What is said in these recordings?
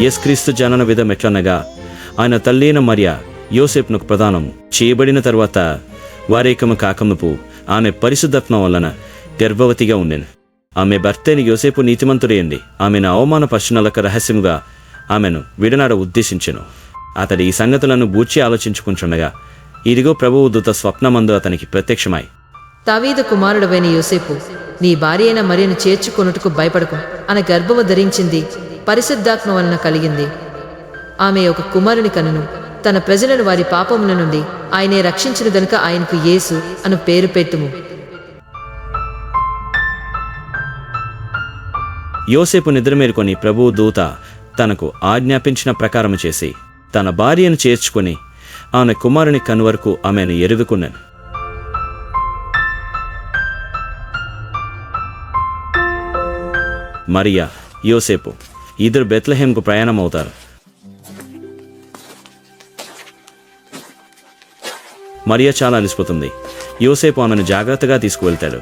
యేసుక్రీస్తు జనన విధం ఎట్లనగా ఆయన తల్లిన మరియ యోసేపునకు ప్రదానం చేయబడిన తర్వాత వారేకము కాకముపు ఆమె పరిశుద్ధత్వం వలన గర్భవతిగా ఉండెను ఆమె భర్తైన యోసేపు నీతిమంతుడేయండి ఆమెను అవమాన అవమానపరచునలక రహస్యముగా ఆమెను విడనాడ ఉద్దేశించెను. అతడి ఈ సంగతులను గూర్చి ఆలోచించుకుంటుండగా ఇదిగో ప్రభువు దూత స్వప్నమందు అతనికి ప్రత్యక్షమై. దావీదు కుమారుడవైన యోసేపు నీ భార్య అయిన మరియను చేర్చుకొనుటకు భయపడకు. ఆమె గర్భము ధరించింది పరిశుద్ధాత్మ వలన కలిగింది. ఆమె ఒక కుమారుని కనును. తన ప్రజలను వారి పాపముల నుండి ఆయనే రక్షించిన గనుక ఆయనకు యేసు అను పేరు పెట్టుము. యోసేపు నిద్ర మేలుకొని ప్రభువు దూత తనకు ఆజ్ఞాపించిన ప్రకారం చేసి తన భార్యను చేర్చుకొని ఆమె కుమారుని కనువరకు ఆమెను ఎరుగుకున్నాను మరియా యోసేపు ఇద్దరు బెత్లహేంకు ప్రయాణం అవుతారు మరియా చాలా అలిసిపోతుంది యోసేపు ఆమెను జాగ్రత్తగా తీసుకువెళ్తాడు.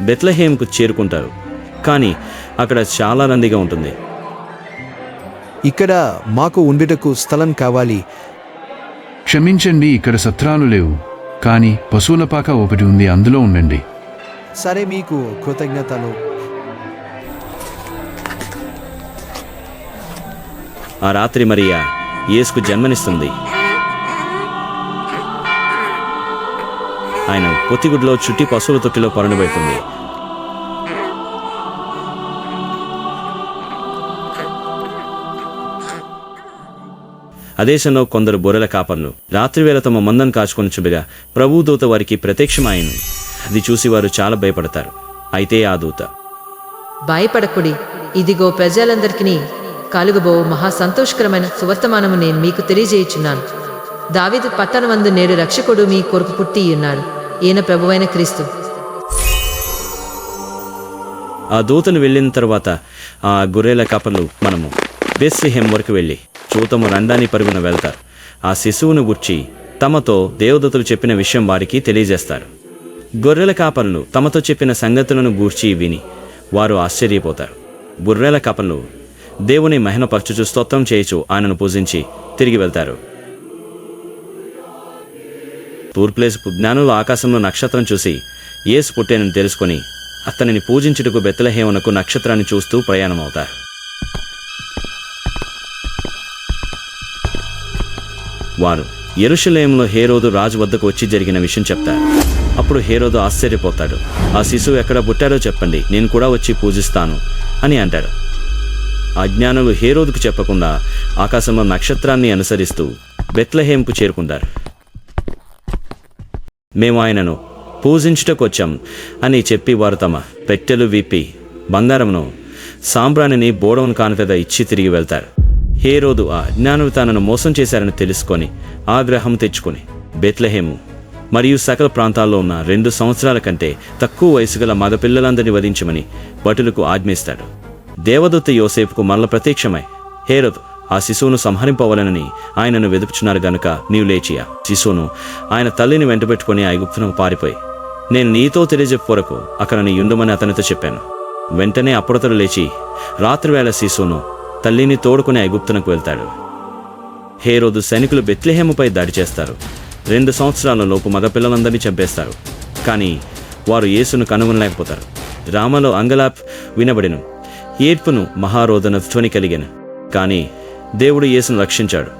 బెత్లహేమ్కు చేరుకుంటారు. కానీ అక్కడ చాలా రందిగా ఉంటుంది. ఇక్కడ మాకు ఉండుటకు స్థలం కావాలి. క్షమించండి ఇక్కడ సత్రాలు లేవు. కానీ పశువుల పాక ఒకటి ఉంది అందులో ఉండండి. సరే మీకు కృతజ్ఞతలు. ఆ రాత్రి మరియా యేసుకు జన్మనిస్తుంది. ఆయన పొత్తిగుడ్లో చుట్టి పశువుల తొట్టిలో పరుణబెడుతుంది ఆ దేశంలో కొందరు బొర్రెల కాపర్లు రాత్రివేళ తమ మందం కాచుకొని చుబిగా ప్రభు దూత వారికి ప్రత్యక్షమాయను. అది చూసి వారు చాలా భయపడతారు. అయితే ఆ దూత భయపడకుడి. ఇదిగో ప్రజలందరికీ కలుగబో మహా సంతోషకరమైన సువర్తమానము నేను మీకు తెలియజేయుచున్నాను. దావీదు పట్టణమందు నేడు రక్షకుడు మీ కొరకు పుట్టి ఉన్నాడు. ఈయన ప్రభువైన క్రీస్తు. ఆ దూతను వెళ్ళిన తర్వాత ఆ గొర్రెల కాపర్లు మనము బెస్సిహెం వరకు వెళ్ళి చూతము రండాని పరుగున వెళ్తారు. ఆ శిశువును గుర్చి తమతో దేవదూతలు చెప్పిన విషయం వారికి తెలియజేస్తారు. గొర్రెల కాపర్లు తమతో చెప్పిన సంగతులను గూర్చి విని వారు ఆశ్చర్యపోతారు. గొర్రెల కాపర్లు దేవుని మహిమపరచుచు స్తోత్రం చేయచు ఆయనను పూజించి తిరిగి వెళ్తారు. తూర్పులేసు జ్ఞానులు ఆకాశంలో నక్షత్రం చూసి ఏసు పుట్టేనని తెలుసుకొని అతనిని పూజించుటకు బెత్తలహేమునకు నక్షత్రాన్ని చూస్తూ ప్రయాణమవుతారు. వారు ఎరుషలేంలో హేరోదు రాజు వద్దకు వచ్చి జరిగిన విషయం చెప్తారు. అప్పుడు హేరోదు ఆశ్చర్యపోతాడు. ఆ శిశువు ఎక్కడ పుట్టారో చెప్పండి. నేను కూడా వచ్చి పూజిస్తాను అని అంటాడు. అజ్ఞానులు హేరోదుకు చెప్పకుండా ఆకాశంలో నక్షత్రాన్ని అనుసరిస్తూ బెత్లహేంకు చేరుకుంటారు మేము ఆయనను పూజించుటకొచ్చాం అని చెప్పి వారు తమ పెట్టెలు విప్పి బంగారమును సాంబ్రాణిని బోడవన్ కానుకగా ఇచ్చి తిరిగి వెళ్తారు. హే రోజు ఆ అజ్ఞానులు తనను మోసం చేశారని తెలుసుకొని ఆగ్రహం తెచ్చుకొని బెత్లహేము మరియు సకల ప్రాంతాల్లో ఉన్న రెండు సంవత్సరాల కంటే తక్కువ వయసు గల మగపిల్లలందరినీ వధించమని భటులకు ఆజ్ఞిస్తాడు. దేవదూత యోసేపుకు మరల ప్రత్యక్షమై హేరత్ ఆ శిశువును సంహరింపవలనని ఆయనను వెదుపుచున్నారు గనుక నీవు లేచియా శిశువును ఆయన తల్లిని వెంటబెట్టుకుని ఐగుప్తునకు పారిపోయి నేను నీతో తెలియజెప్పొరకు అక్కడ నీ ఉండుమని అతనితో చెప్పాను. వెంటనే అప్పుడతడు లేచి రాత్రివేళ శిశువును తల్లిని తోడుకుని ఐగుప్తునకు వెళ్తాడు. హేరోదు సైనికులు బెత్లెహేముపై దాడి చేస్తారు. రెండు సంవత్సరాల లోపు మగపిల్లలందరినీ చంపేస్తారు. కానీ వారు యేసును కనుగొనలేకపోతారు. రామలో అంగలాప్ వినబడిను. ఏడ్పును మహారోదన ధ్వని కలిగాను. కానీ దేవుడు యేసును రక్షించాడు.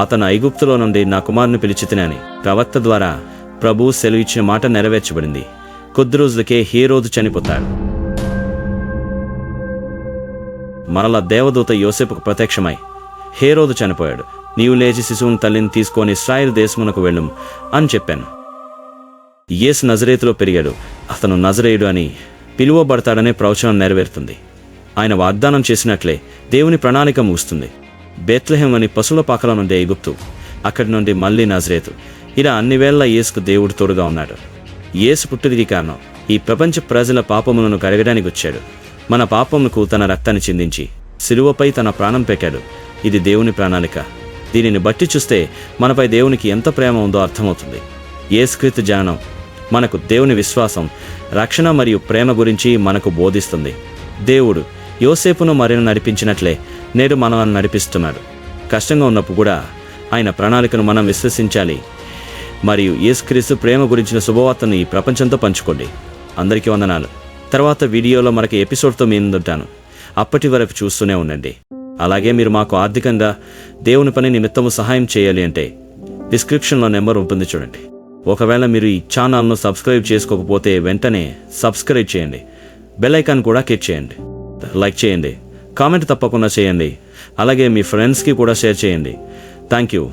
అతను ఐగుప్తులో నుండి నా కుమారుని పిలిచితిని అని ప్రవక్త ద్వారా ప్రభు సెలవు ఇచ్చిన మాట నెరవేర్చబడింది. కొద్ది రోజులకే హీరోదు చనిపోతాడు. మరల దేవదూత యోసేపుకు ప్రత్యక్షమై హేరోదు చనిపోయాడు. నీవు లేచి శిశువుని తల్లిని తీసుకొని ఇస్రాయిల్ దేశమునకు వెళ్ళుం అని చెప్పాను. యేసు నజరేతులో పెరిగాడు. అతను నజరేయుడు అని పిలువబడతాడనే ప్రవచనం నెరవేరుతుంది. ఆయన వాగ్దానం చేసినట్లే దేవుని ప్రణాళిక ముగుస్తుంది. బెత్లహెం అని పశువుల పాకల నుండి ఎగుప్తు అక్కడి నుండి మళ్ళీ నజరేతు. ఇలా అన్ని వేళ్ళ యేసుకు దేవుడు తోడుగా ఉన్నాడు. యేసు పుట్టుదికి కారణం ఈ ప్రపంచ ప్రజల పాపములను కడగడానికి వచ్చాడు. మన పాపములకు తన రక్తాన్ని చిందించి సిలువపై తన ప్రాణం పెట్టాడు ఇది దేవుని ప్రణాళిక. దీనిని బట్టి చూస్తే మనపై దేవునికి ఎంత ప్రేమ ఉందో అర్థమవుతుంది. యేసుక్రీస్తు జ్ఞానం మనకు దేవుని విశ్వాసం రక్షణ మరియు ప్రేమ గురించి మనకు బోధిస్తుంది. దేవుడు యోసేపును మరిని నడిపించినట్లే నేడు మనల్ని నడిపిస్తున్నాడు. కష్టంగా ఉన్నప్పుడు కూడా ఆయన ప్రణాళికను మనం విశ్వసించాలి. మరియు యేసుక్రీస్తు ప్రేమ గురించిన శుభవార్తను ఈ ప్రపంచంతో పంచుకోండి. అందరికీ వందనాలు. తర్వాత వీడియోలో మనకి ఎపిసోడ్తో మీ ముందుంటాను అప్పటి వరకు చూస్తూనే ఉండండి. అలాగే మీరు మాకు ఆర్థికంగా దేవుని పని నిమిత్తము సహాయం చేయాలి అంటే డిస్క్రిప్షన్లో నెంబర్ ఉంటుంది చూడండి. ఒకవేళ మీరు ఈ ఛానల్ను సబ్స్క్రైబ్ చేసుకోకపోతే వెంటనే సబ్స్క్రైబ్ చేయండి. బెల్ ఐకాన్ కూడా క్లిక్ చేయండి. లైక్ చేయండి. కామెంట్ తప్పకుండా చేయండి. అలాగే మీ ఫ్రెండ్స్కి కూడా షేర్ చేయండి. Thank you